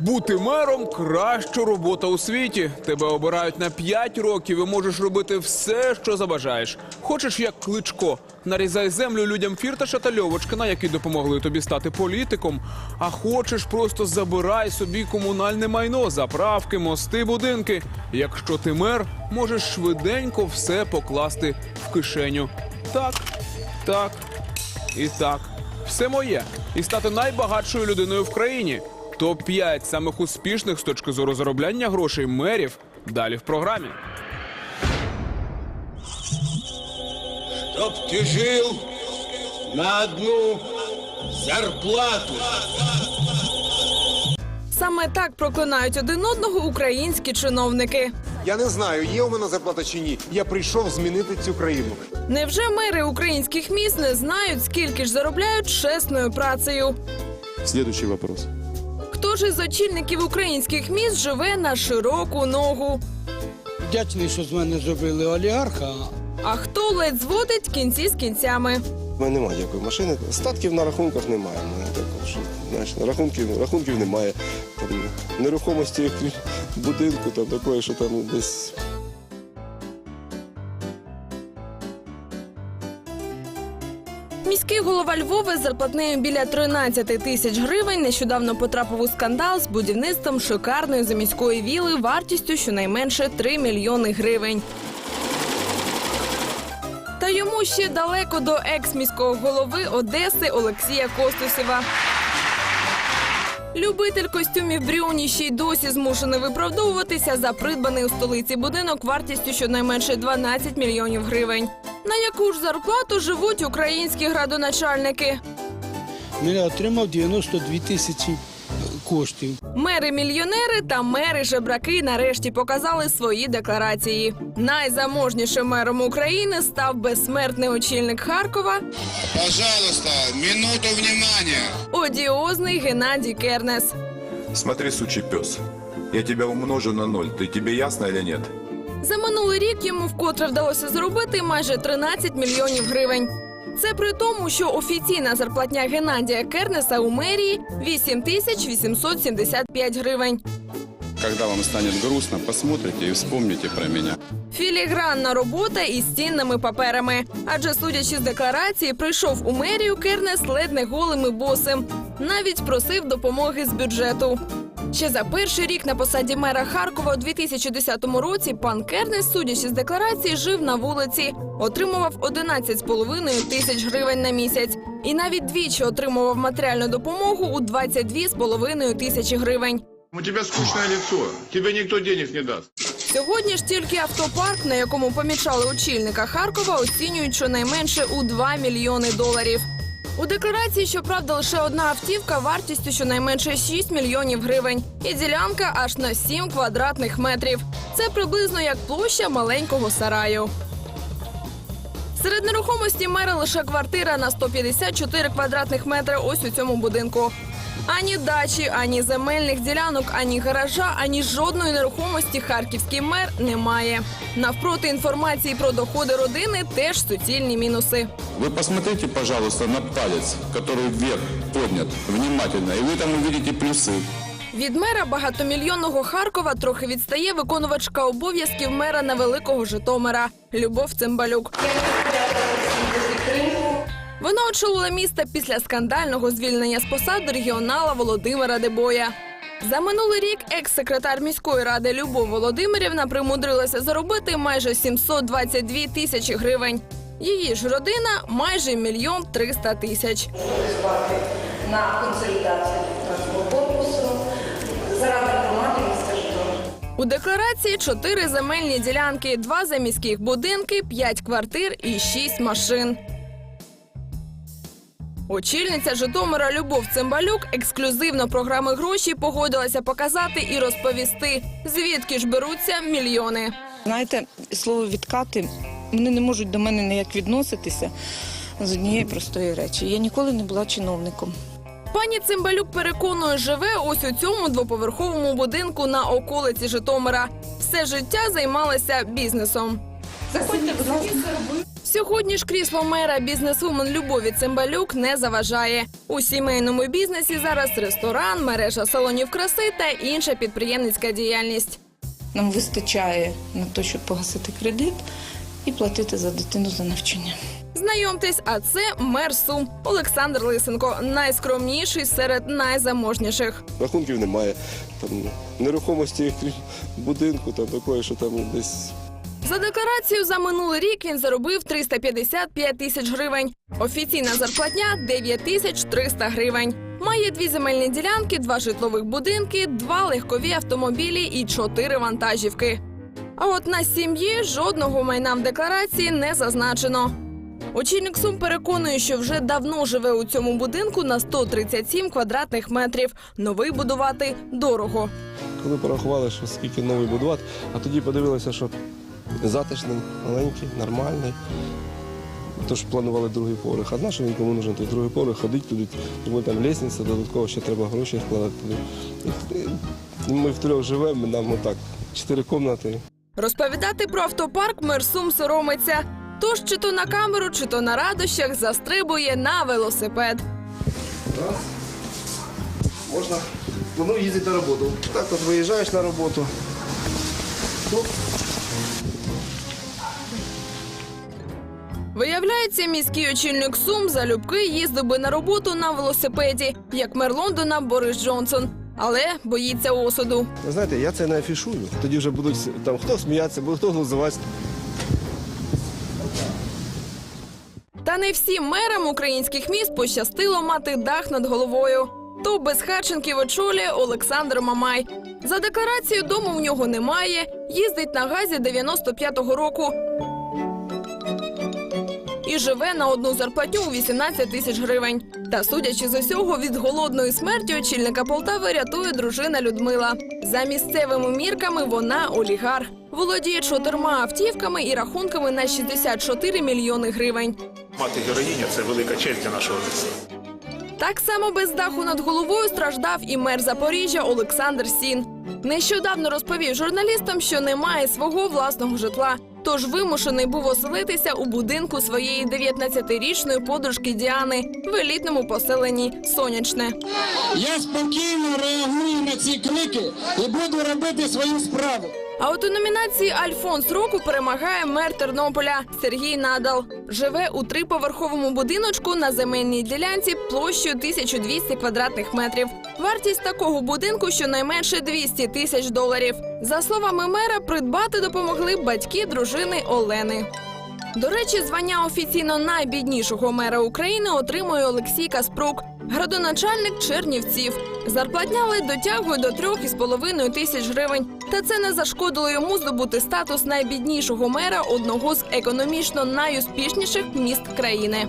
Бути мером краща робота у світі. Тебе обирають на 5 років і можеш робити все, що забажаєш. Хочеш як кличко, нарізай землю людям Фірташа та Льовочкина, які допомогли тобі стати політиком. А хочеш, просто забирай собі комунальне майно, заправки, мости, будинки. Якщо ти мер, можеш швиденько все покласти в кишеню. Так, так і так. Все моє. І стати найбагатшою людиною в країні. Топ-5 самих успішних з точки зору заробляння грошей мерів далі в програмі. Чтоб ты жил на одну зарплату. Саме так проклинають один одного українські чиновники. Я не знаю, є у мене зарплата чи ні. Я прийшов змінити цю країну. Невже мери українських міст не знають, скільки ж заробляють чесною працею? Следующий вопрос. Хто ж із очільників українських міст живе на широку ногу? Вдячний, що з мене зробили олігарха. А хто ледь зводить кінці з кінцями? У мене немає якої машини. Статків на рахунках немає. У мене такого, знаєш, рахунків, рахунків немає. Там, нерухомості в будинку, там такої, що там десь Міський голова Львова з зарплатнею біля 13 тисяч гривень нещодавно потрапив у скандал з будівництвом шикарної заміської віли вартістю щонайменше 3 мільйони гривень. Та йому ще далеко до екс-міського голови Одеси Олексія Костусєва. Любитель костюмів Брюні ще й досі змушений виправдовуватися за придбаний у столиці будинок вартістю щонайменше 12 мільйонів гривень. На яку ж зарплату живуть українські градоначальники? Я отримав 92 тисячі коштів. Мери-мільйонери та мери-жебраки нарешті показали свої декларації. Найзаможнішим мером України став безсмертний очільник Харкова, Пожалуйста, минуту внимания. одіозний Геннадій Кернес. Смотри, сучий пес. Я тебя умножу на ноль. Ты тебе ясно или нет? За минулий рік йому вкотре вдалося заробити майже 13 мільйонів гривень. Це при тому, що офіційна зарплатня Геннадія Кернеса у мерії 8 тисяч 875 гривень. Когда вам станет грустно, посмотрите и вспомните про меня. Філігранна робота із цінними паперами. Адже, судячи з декларації, прийшов у мерію Кернес ледь не голим і босим. Навіть просив допомоги з бюджету. Ще за перший рік на посаді мера Харкова у 2010 році пан Кернес, судячи з декларації, жив на вулиці, отримував 11,5 тисяч гривень на місяць. І навіть двічі отримував матеріальну допомогу у 22,5 тисячі гривень. У тебя скучное лицо. Тебе никто денег не даст. Сьогодні ж тільки автопарк, на якому помічали очільника Харкова, оцінюють щонайменше у 2 мільйони доларів. У декларації, щоправда, лише одна автівка вартістю щонайменше 6 мільйонів гривень, і ділянка аж на 7 квадратних метрів. Це приблизно як площа маленького сараю. Серед нерухомості мера лише квартира на 154 квадратних метри ось у цьому будинку. Ані дачі, ані земельних ділянок, ані гаража, ані жодної нерухомості харківський мер не має. Навпроти інформації про доходи родини теж суцільні мінуси. Вы посмотрите, пожалуйста, на палец, который вверх поднят, внимательно, и вы там увидите плюсы. Від мера багатомільйонного Харкова трохи відстає виконувачка обов'язків мера невеликого Житомира Любов Цимбалюк. вона очолила місто після скандального звільнення з посади регіонала Володимира Дебоя. За минулий рік екс-секретар міської ради Любов Володимирівна примудрилася заробити майже 722 тисячі гривень. Її ж родина майже мільйон триста тисяч. на консолідацію корпусу заради громади міста. У декларації чотири земельні ділянки, два заміських будинки, п'ять квартир і шість машин. Очільниця Житомира Любов Цимбалюк ексклюзивно програми гроші погодилася показати і розповісти, звідки ж беруться мільйони. Знаєте, слово відкати вони не можуть до мене ніяк відноситися з однієї простої речі. Я ніколи не була чиновником. Пані Цимбалюк переконує, живе ось у цьому двоповерховому будинку на околиці Житомира. Все життя займалася бізнесом. Сьогодні ж крісло мера бізнесвумен Любові Цимбалюк не заважає. У сімейному бізнесі зараз ресторан, мережа салонів краси та інша підприємницька діяльність. Нам вистачає на те, щоб погасити кредит і платити за дитину за навчання. Знайомтесь, а це мер Сум Олександр Лисенко, найскромніший серед найзаможніших. Рахунків немає. Там нерухомості крім будинку, там такої, що там десь За декларацію за минулий рік він заробив 355 тисяч гривень. Офіційна зарплатня 9 тисяч 300 гривень. Має дві земельні ділянки, два житлових будинки, два легкові автомобілі і чотири вантажівки. А от на сім'ї жодного майна в декларації не зазначено. Очільник Сум переконує, що вже давно живе у цьому будинку на 137 квадратних метрів. Новий будувати дорого. коли порахували, що скільки новий будувати, а тоді подивилися, що затишний, маленький, нормальний. Тож планували другий поверх. А на що він кому нужен той другий поверх, ходить туди, тому там лісниця, додатково ще треба гроші вкладати туди. І Ми втрьох живемо, нам отак, чотири кімнати. Розповідати про автопарк мер Сум соромиться. Тож чи то на камеру, чи то на радощах застрибує на велосипед. Можна планую їздити на роботу. Так от виїжджаєш на роботу. Виявляється, міський очільник Сум залюбки їздив би на роботу на велосипеді, як мер Лондона Борис Джонсон. Але боїться осуду. Ви знаєте, я це не афішую. Тоді вже будуть там хто сміятися, буде хто глузуватися. Та не всім мерам українських міст пощастило мати дах над головою. То без Харченків очолює Олександр Мамай. За декларацією дому в нього немає. Їздить на газі 95-го року. І живе на одну зарплатню у 18 тисяч гривень. Та судячи з усього, від голодної смерті очільника Полтави рятує дружина Людмила. За місцевими мірками вона олігарх. Володіє чотирма автівками і рахунками на 64 мільйони гривень. Мати героїня це велика честь для нашого міста. Так само без даху над головою страждав і мер Запоріжжя Олександр Сін. Нещодавно розповів журналістам, що не має свого власного житла, тож вимушений був оселитися у будинку своєї 19-річної подружки Діани в елітному поселенні Сонячне. Я спокійно реагую на ці клики і буду робити свою справу. А от у номінації Альфонс року перемагає мер Тернополя Сергій Надал. Живе у триповерховому будиночку на земельній ділянці площею 1200 квадратних метрів. Вартість такого будинку щонайменше 200 тисяч доларів. За словами мера, придбати допомогли батьки дружини Олени. До речі, звання офіційно найбіднішого мера України отримує Олексій Каспрук, градоначальник Чернівців. Зарплатня ледь дотягує до трьох із половиною тисяч гривень. Та це не зашкодило йому здобути статус найбіднішого мера одного з економічно найуспішніших міст країни.